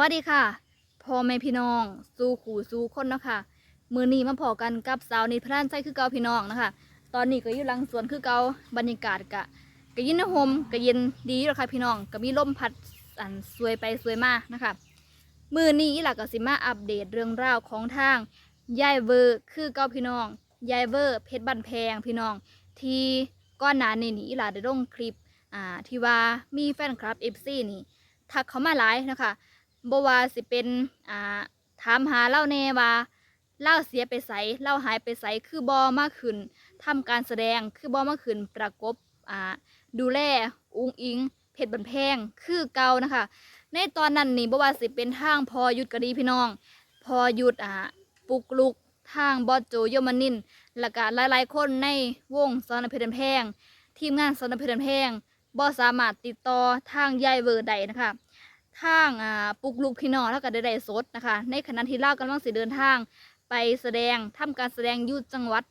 วัสดีค่ะพ่อแม่พี่น้องสู่ขู่สู่คนเนาะค่ะมือนี้มาพอกันกับสาวนิดพระรานใจคือเกาพี่น้องนะคะตอนนี้ก็อยู่หลังสวนคือเกาบรรยากาศกะกะยินนะโฮมกะเย็นดีแล้วค่ะพี่น้องก็มีลมพัดอันสวยไปสวยมานะคะมือนี้อีหลักก็สิมาอัปเดตเรื่องราวของทางยายเวอร์คือเกาพี่น้องยายเวอร์เพชรบันแพงพี่น้อง ที่ก้อนหนานี้นี่อีหลาได้ลงคลิปอ่าที่ว่ามีแฟนคลับ FC นี่ทักเขามาหลายนะคะ บ่ว่าสิเป็นอ่าถามหาเล่าแน่ว่าเล่าเสียไปใสเล่าหายไปใสคือบอมากขึ้นทำการแสดงคือบอมากขึ้นประกบอ่าดูแลอุงอิงเพชรบันแพงคือเก่านะคะ ในตอนนั้นนี่บ่ว่าสิเป็นทางพอหยุดก็ดีพี่น้อง พอหยุดอ่าปุกลุกทางบอสโจโยมานินแล้วก็หลายๆ คนในวงสอนเพชรบันแพงทีมงานสอนเพชรบันแพงบ่สามารถติดต่อทางยายเวอร์ใดนะคะ ทางอ่าปลุกลูกพี่น้องแล้วก็ได้ได้สดนะคะ ในขณะที่เล่ากำลังสิเดินทาง ไปแสดงทำการแสดงยู่จังหวัด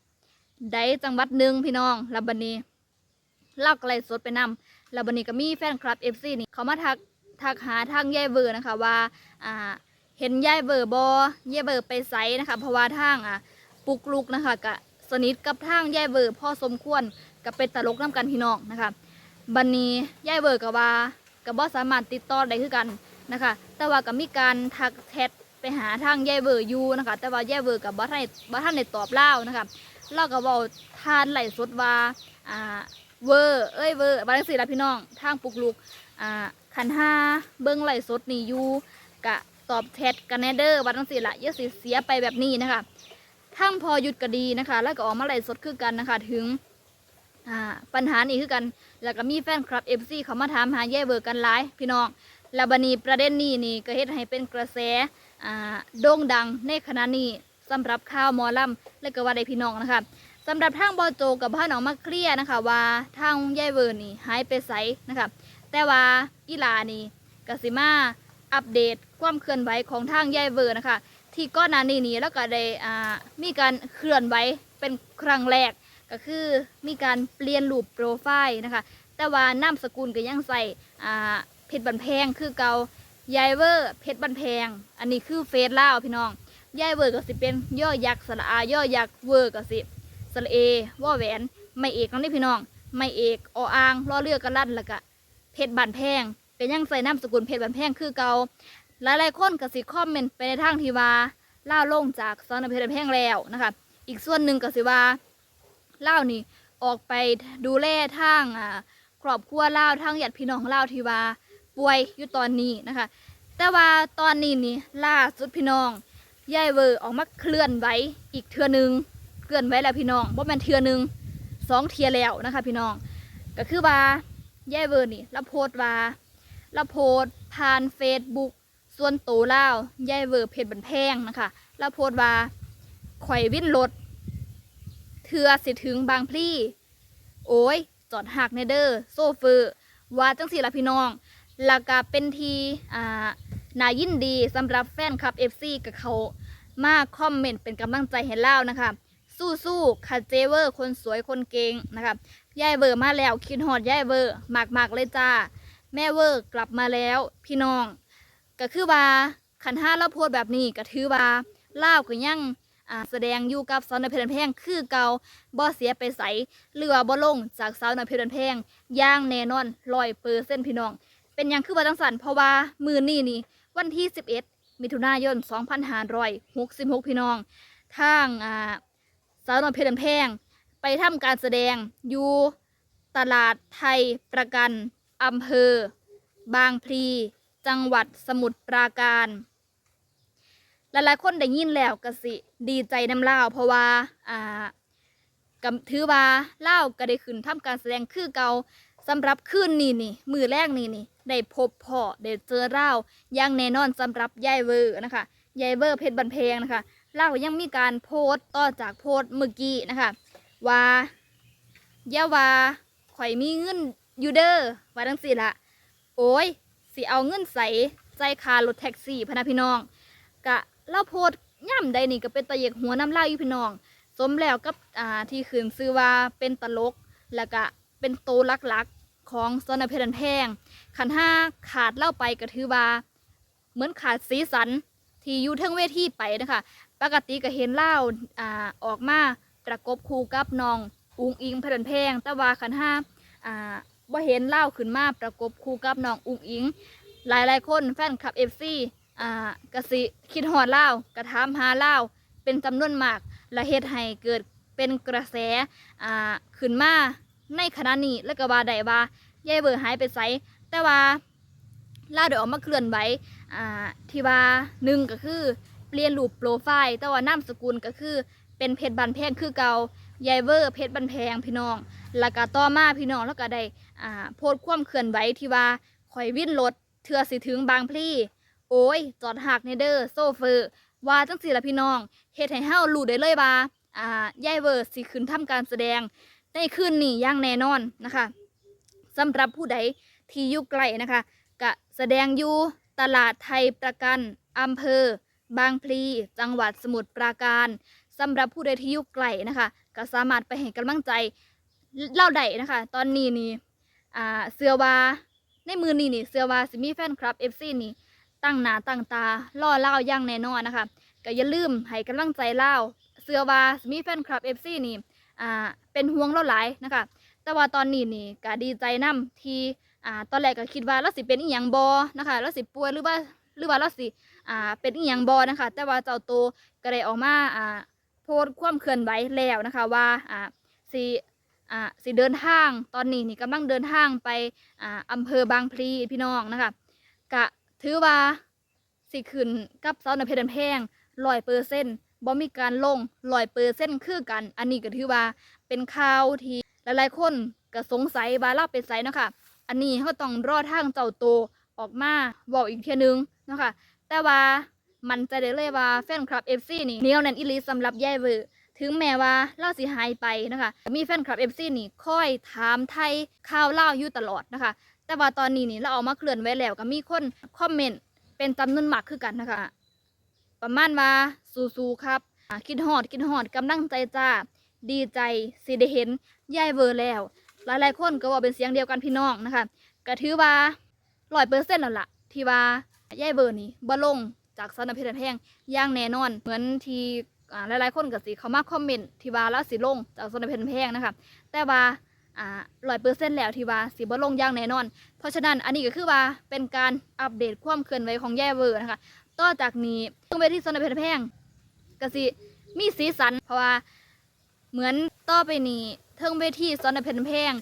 ใดจังหวัดหนึ่งพี่น้องล้วบันนีเล่าก็เลยสดไปนำแล้วบันนีก็มีแฟนคลับเอฟซีนี่เขามาทักทักหาทางยายเบอร์นะคะว่าอ่าเห็นยายเบอร์บอยายเบอร์ไปไซนะคะเพราะว่าทางอ่าปลุกลูกนะคะก็สนิทกับทางยายเบอร์พ่อสมควรกับเป็นตลกน้ำกันพี่น้องนะคะบันนี้ยายเบอร์ก็ว่า ก็บ่สามารถติดต่อได้คือกันนะคะ แต่ว่าก็มีการทักแชทไปหาทางยายเบอร์อยู่นะคะ แต่ว่ายายเบอร์กับบ่ทันบ่ทันได้ตอบเล่านะคะเราก็เว้าทานไหลสดว่าอ่าเวอร์เอ้ยเวอร์บางสิล่ะพี่น้องทางปลุกลุกอ่าคันห้าเบิ่งไหลสดนี่อยู่กะตอบแชทกันแนเด้อว่าจังซี่ล่ะอย่าสิเสียไปแบบนี้นะคะทางพอหยุดก็ดีนะคะ แล้วก็ออกมาไหลสดคือกันนะคะ ถึง อ่าปัญหานี้คือกัน แล้วก็มีแฟนคลับ FC เขามาถามหาแย่เบอร์กันหลายพี่น้องแล้วบันนี้ประเด็นนี้นี่ก็เฮ็ดให้เป็นกระแสอ่าโด่งดังในขณะนี้สำหรับข่าวหมอลำและก็ว่าได้พี่น้องนะคะสำหรับทางบอโจกับพ่อน้องมาเคลียนะคะ ว่าทางแย่เบอร์นี่หายไปไสนะคะแต่ว่าอีลานี่กสิมาอัปเดตความเคลื่อนไหวของทางแย่เบอร์นะคะ ที่ก้อนนานี้นี่แล้วก็ได้มีการเคลื่อนไหวเป็นครั้งแรก ก็คือมีการเปลี่ยนรูปโปรไฟล์นะคะ แต่ว่านามสกุลก็ยังใส่เพชรบันแพงคือเกายายเวอร์เพชรบันแพง อันนี้คือเฟซล่าพี่น้องยายเวอร์ก็สิเป็นย่อยักษ์สระอาย่อยักษ์เวอร์ก็สิสระเอว่อแหวนไม่เอกน้องนี่พี่น้อง ไม่เอกออ่างล้อเรือกันลั่นแล้วก็เพชรบันแพงก็ยังใส่นามสกุลเพชรบันแพงคือเกาหลายๆคนก็สิคอมเมนต์ไปในทางที่ว่าล่าลงจากซอนเพชรบันแพงแล้วนะคะอีกส่วนหนึ่งก็สิว่า เล่านี่ออกไปดูแลทางอ่าครอบครัวเล่าวทางญาติพี่น้องเล่าที่ว่าป่วยอยู่ตอนนี้นะคะ แต่ว่าตอนนี้นี่ล่าสุดพี่น้องยายเวอร์ออกมาเคลื่อนไหวอีกเทือหนึงเคลื่อนไหวแล้วพี่น้องบ่แม่นเทือหนึงสองเทียแล้วนะคะ พี่น้อง ก็คือว่ายายเวอร์นี่รับโพสต์ว่ารับโพสต์ผ่านเฟซบุ๊กส่วนตัวเล่ายายเวอร์เพจบันแพงนะคะรับโพสต์ว่าข่อยวิ่นรถ เทือสิถึงบางพลีโอ้ย จอดหักในเดอร์ โซเฟอร์ว่าจังสี่ละพี่น้องแล้วก็เป็นทีอ่านายินดีสำหรับแฟนคลับ FC กับเขามากคอมเมนต์เป็นกำลังใจให้เล่านะคะ สู้ๆค่ะเจเวอร์ คนสวยคนเก่งนะคะยายเวอร์มาแล้วคิดฮอดยายเวอร์มากมากๆเลยจ้า แม่เวอร์กลับมาแล้วพี่น้อง ก็คือว่าขันห้าเราโพดแบบนี้ก็ถือว่าเล่าก็ยัง อ่าแสดงอยู่กับสาวน้อยเพลินแพงคือเก่าบ่เสียไปใสเรือบ่ลงจากสาวน้อยเพลินแพงอย่างแน่นอนร้อยเปอร์เซ็นพี่น้อง เป็นหยังคือว่าจังสันเพราะว่ามือนี้นี่วันที่ 11 มิถุนายน 2566 พี่น้องทางอ่าสาวน้อยเพลินแพงไปทำการแสดงอยู่ตลาดไทยประกันอำเภอ บางพลี จังหวัดสมุทรปราการ หลายๆคนได้ยินแล้วก็สิดีใจน้ำเล่าเพราะว่าอ่าก็ถือว่าเล่าก็ได้ขึ้นทำการแสดงคือเก่าสำหรับคืนนี้นี่มือแรกนี่นี่ได้พบพ่อได้เจอเล่าอย่างแน่นอนสำหรับยายเวอร์นะคะยายเวอร์เพชรบันเพงนะคะเล่ายังมีการโพสต์ต่อจากโพสต์เมื่อกี้นะคะว่าอย่าว่าข่อยมีเงินอยู่เด้อว่าทั้งสี่ละโอ้ยสิเอาเงินใสใจคารถแท็กซี่พะนะพี่น้องกะ เล่าโพดย่ำใดนี่ก็เป็นตะเยกหัวน้ำลายอยู่พี่น้อง สมแล้วกับอ่าที่ขืนซื้อว่าเป็นตลก แล้วก็เป็นโตหลักๆของซอนเพชรแพง ขันห้าขาดเล่าไปก็ถือว่าเหมือนขาดสีสันที่อยู่เทิงเวทีไปนะคะ ปกติก็เห็นเล่าอ่าออกมาประกบคู่กับน้องอุงอิงเพลินเพง แต่ว่าขันห้าอ่าบ่เห็นเล่าขึ้นมาประกบคู่กับน้องอุงอิง หลายหลายๆคนแฟนคลับเอฟซี อ่ากสิคิดฮอดเล่ากระถามหาเล่าเป็นจำนวนมากและเฮ็ดให้เกิดเป็นกระแสอ่าขึ้นมาในขณะนี้แล้วก็ว่าได้ว่ายายเบอร์หายไปไสแต่ว่าล่าเดี๋ยวออกมาเคลื่อนไหวอ่าที่ว่าหนึ่งก็คือเปลี่ยนรูปโปรไฟล์แต่ว่านามสกุลก็คือเป็นเพชรบันแพงคือเก่ายายเวอร์เพชรบันแพงพี่น้องแล้วก็ต่อมาพี่น้องแล้วก็ได้อ่าโพสต์ความเคลื่อนไหวที่ว่าข่อยวิ่นรถเทื่อสิถึงบางพลี โอ้ย จอดหักในเดอ้อโซเฟอร์ ว่าจังสิละพี่น้องเฮ็ดให้เฮารู้ได้เลยว่าอ่ายายเวอร์สิขึ้นทำการแสดงในคืนนี้อย่างแน่นอนนะคะสำหรับผู้ใดที่อยู่ไกลนะคะก็แสดงอยู่ตลาดไทยประกันอำเภอ บางพลี จังหวัดสมุทรปราการสำหรับผู้ใดที่อยู่ไกลนะคะ ก็สามารถไปให้กำลังใจเล่าได้นะคะ ตอนนี้นี่อ่าเสือวาในมือนี้นี่เสือวาสิมีแฟนคลับ FC นี่ ตั้งหน้าตั้งตารอเล่าย่างแน่นอนนะคะก็อย่าลืมให้กำลังใจเล่าเสือว่าสิมีแฟนคลับ FC นี่อ่าเป็นห่วงเราหลายนะคะ แต่ว่าตอนนี้นี่ก็ดีใจนํที่อ่าตอนแรกก็คิดว่าเราสิเป็นอีหยังบอนะคะเราสิป่วยหรือว่าหรือว่าเราสิอ่าเป็นอีหยังบอนะคะ แต่ว่าเจ้าโตวก็ได้ออกมาอ่าโพสต์ความเคลื่อนไหวแล้วนะคะว่าอ่าสิอ่าสิเดินทางตอนนี้นี่กำลังเดินทางไปอ่าอำเภอบางพลีพี่น้องนะคะกะ ถือว่าสิขึ้นกับเสาในเพชรแพงร้อยเปอร์เซ็นต์บ่มีการลงร้อยเปอร์เซ็นต์คือกัน อันนี้ก็ถือว่าเป็นข่าวที่หลายๆ คนก็สงสัยว่าเราเป็นไสเนาะคะอันนี้เขาต้องรอทางเจ้าโตออกมาบอกอีกเทียนึงเนาะคะแต่ว่ามันจะได้เลยว่าแฟนคลับ FC นี่เนียวแนนอีหลีสำหรับยายเวอร์ถึงแม้ว่าเล่าสิหายไปนะคะ มีแฟนคลับ FC นี่คอยถามไทยข่าวเล่าอยู่ตลอดนะคะ แต่ว่าตอนนี้นี่เราเอามาเคลื่อนไว้แล้วก็มีคนคอมเมนต์เป็นจำนวนมากคือกันนะคะ ประมาณว่าสู้ๆครับคิดฮอดคิดฮอดกำลังใจจ้าดีใจสิได้เห็นยายเวอร์แล้ว หลายๆคนก็ว่าเป็นเสียงเดียวกันพี่น้องนะคะก็ถือว่าร้อยเปอร์เซ็นต์แล้วล่ะ ที่ว่ายายเบอร์นี่บ่ลงจากซอนเพชรแพงย่างแน่นอน เหมือนที่อ่าหลายๆคนก็สิเขามาคอมเมนต์ที่ว่าแล้วสิลงจากซอนเพชรแพงนะคะแต่ว่า อ่าร้อยเปอร์เซ็นต์แล้วที่ว่าสิบ่ลงอย่างแน่นอน เพราะฉะนั้นอันนี้ก็คือว่าเป็นการอัปเดตความเคลื่อนไหวของแยายเบอร์นะคะ ต่อจากนี้ตรงเวทีซอนเพชรแพงก็สิมีสีสันเพราะว่าเหมือนต่อไปนี้เทิงเวทีซอนเพชรแพง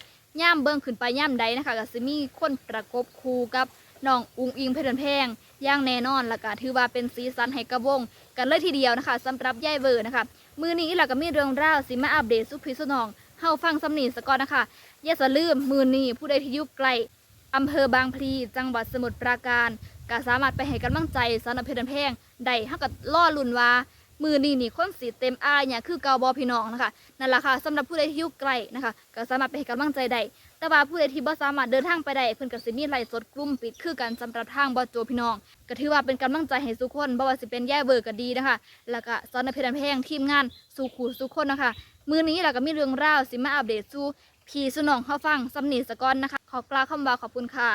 ย่ามเบิ่งขึ้นไปย่ามใดนะคะก็สิมีคนประกบคู่กับน้องอุงอิงเพชรแพงอย่างแน่นอนละก็ถือว่าเป็นสีสันให้กระวง กันเลยทีเดียวนะคะสำหรับยายเวอร์นะคะ มือนี้เราก็มีเรื่องราวสิมาอัปเดตสุพิสุนอง เฮาฟังสำนีสกอนนะคะ อย่าสะลืมมือนี้ผู้ใดที่อยู่ไกลอำเภอบางพลี จังหวัดสมุทรปราการก็สามารถไปให้กำลังใจสำหรับเพชรแพงได้เฮาก็ล่อลุนว่า มือนี้นี่คนสีเต็มอายเนี่ยคือเกาบอพี่น้องนะคะนั่นแหละค่ะสำหรับผู้ใดที่อยู่ไกลนะคะก็สามารถไปให้กำลังใจได้แต่ว่าผู้ใดที่บ่สามารถเดินทางไปได้เพิ่นก็สิมีไลฟ์สดกลุ่มปิดคือกันสำหรับทางบ่โจพี่น้องก็ถือว่าเป็นกำลังใจให้ทุกคนบ่ว่าสิเป็นแย่เวอร์ก็ดีนะคะ แล้วก็สอนในเพจแพงทีมงานสู่ขู่สู่คนนะคะ มือนี้เราก็มีเรื่องราวสิมาอัปเดตสู่พี่สุน้องเฮาฟังสำนีสะก้อนนะคะ ขอกล่าวคำว่าขอบคุณค่ะ